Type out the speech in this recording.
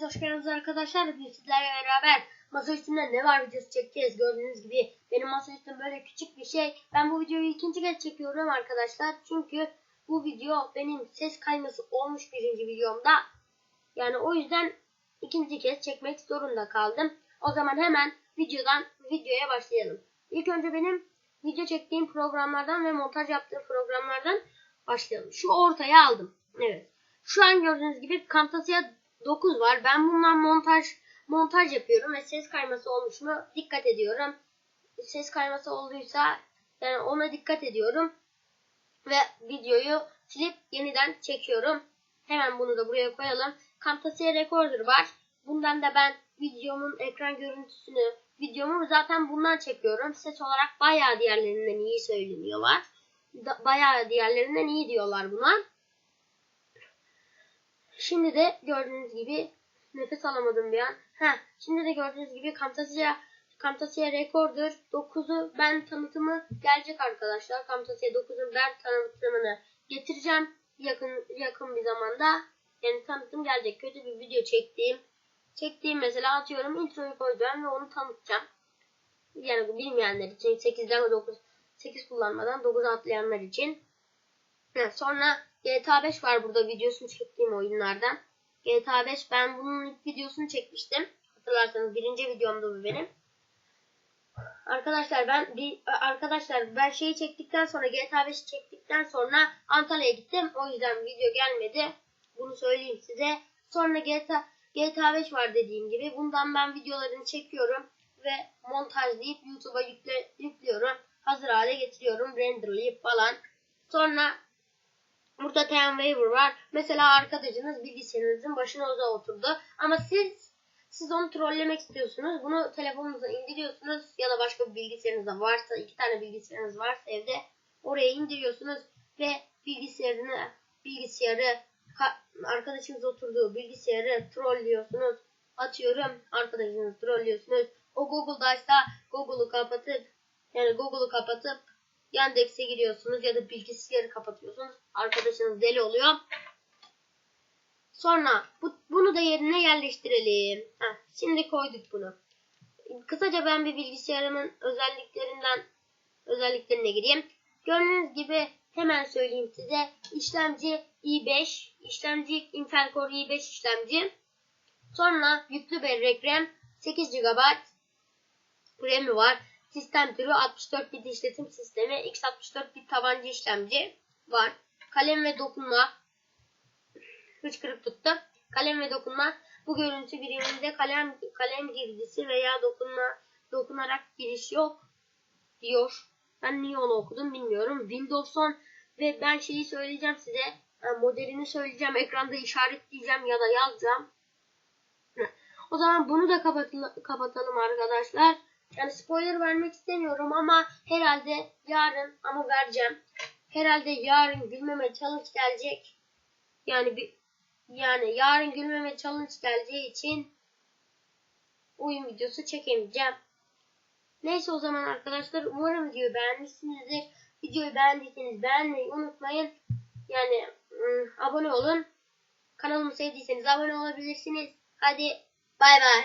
Hepiniz hoş geldiniz arkadaşlar. Bugün sizlerle beraber masa üstünde ne var videosu çekeceğiz. Gördüğünüz gibi benim masa üstüm böyle küçük bir şey. Ben bu videoyu ikinci kez çekiyorum arkadaşlar. Çünkü bu video benim ses kayması olmuş birinci videomda. Yani o yüzden ikinci kez çekmek zorunda kaldım. O zaman hemen videodan videoya başlayalım. İlk önce benim video çektiğim programlardan ve montaj yaptığım programlardan başlayalım. Şu ortaya aldım. Evet. Şu an gördüğünüz gibi Camtasia 9 var. Ben bundan montaj montaj yapıyorum ve ses kayması olmuş mu dikkat ediyorum. Ses kayması olduysa yani ona dikkat ediyorum. Ve videoyu silip yeniden çekiyorum. Hemen bunu da buraya koyalım. Camtasia Recorder var. Bundan da ben videomun ekran görüntüsünü, videomu zaten bundan çekiyorum. Ses olarak bayağı diğerlerinden iyi söyleniyorlar. Da, bayağı diğerlerinden iyi diyorlar buna. Şimdi de gördüğünüz gibi nefes alamadım bir an. Heh, şimdi de gördüğünüz gibi Camtasia Camtasia Recorder 9'u ben tanıtımı gelecek arkadaşlar. Camtasia 9'un ben tanıtımını getireceğim yakın yakın bir zamanda. Yani tanıtım gelecek. Kötü bir video çektiğim çektiğim mesela atıyorum introyu koyacağım ve onu tanıtacağım. Yani bilmeyenler için 8'den 9 8 kullanmadan 9 atlayanlar için. Evet, sonra GTA 5 var burada videosunu çektiğim oyunlardan. GTA 5 ben bunun ilk videosunu çekmiştim. Hatırlarsanız birinci videomdu bu benim. Arkadaşlar ben bir arkadaşlar ben şeyi çektikten sonra GTA 5'i çektikten sonra Antalya'ya gittim. O yüzden video gelmedi. Bunu söyleyeyim size. Sonra GTA GTA 5 var dediğim gibi. Bundan ben videolarını çekiyorum ve montajlayıp YouTube'a yükle, yüklüyorum. Hazır hale getiriyorum. Renderlayıp falan. Sonra Burada Time Waiver var. Mesela arkadaşınız bilgisayarınızın başına uza oturdu. Ama siz siz onu trollemek istiyorsunuz. Bunu telefonunuza indiriyorsunuz ya da başka bir bilgisayarınızda varsa iki tane bilgisayarınız varsa evde oraya indiriyorsunuz ve bilgisayarını bilgisayarı arkadaşınız oturduğu bilgisayarı trollüyorsunuz. Atıyorum arkadaşınızı trollüyorsunuz. O Google'daysa Google'u kapatıp yani Google'u kapatıp Yandex'e giriyorsunuz ya da bilgisayarı kapatıyorsunuz. Arkadaşınız deli oluyor. Sonra bu, bunu da yerine yerleştirelim. Heh, şimdi koyduk bunu. Kısaca ben bir bilgisayarımın özelliklerinden özelliklerine gireyim. Gördüğünüz gibi hemen söyleyeyim size. İşlemci i5, işlemci Intel Core i5 işlemci. Sonra yüklü bellek RAM 8 GB RAM'i var. Sistem türü 64 bit işletim sistemi, x64 bit tabanca işlemci var. Kalem ve dokunma hıçkırık tuttu. Kalem ve dokunma bu görüntü biriminde kalem kalem girdisi veya dokunma dokunarak giriş yok diyor. Ben niye onu okudum bilmiyorum. Windows 10 ve ben şeyi söyleyeceğim size. Modelini söyleyeceğim. Ekranda işaretleyeceğim ya da yazacağım. O zaman bunu da kapatalım arkadaşlar. Yani spoiler vermek istemiyorum ama herhalde yarın ama vereceğim. Herhalde yarın gülmeme challenge gelecek. Yani bir yani yarın gülmeme challenge geleceği için oyun videosu çekemeyeceğim. Neyse o zaman arkadaşlar umarım videoyu beğenmişsinizdir. Videoyu beğendiyseniz beğenmeyi unutmayın. Yani ıı, abone olun. Kanalımı sevdiyseniz abone olabilirsiniz. Hadi bay bay.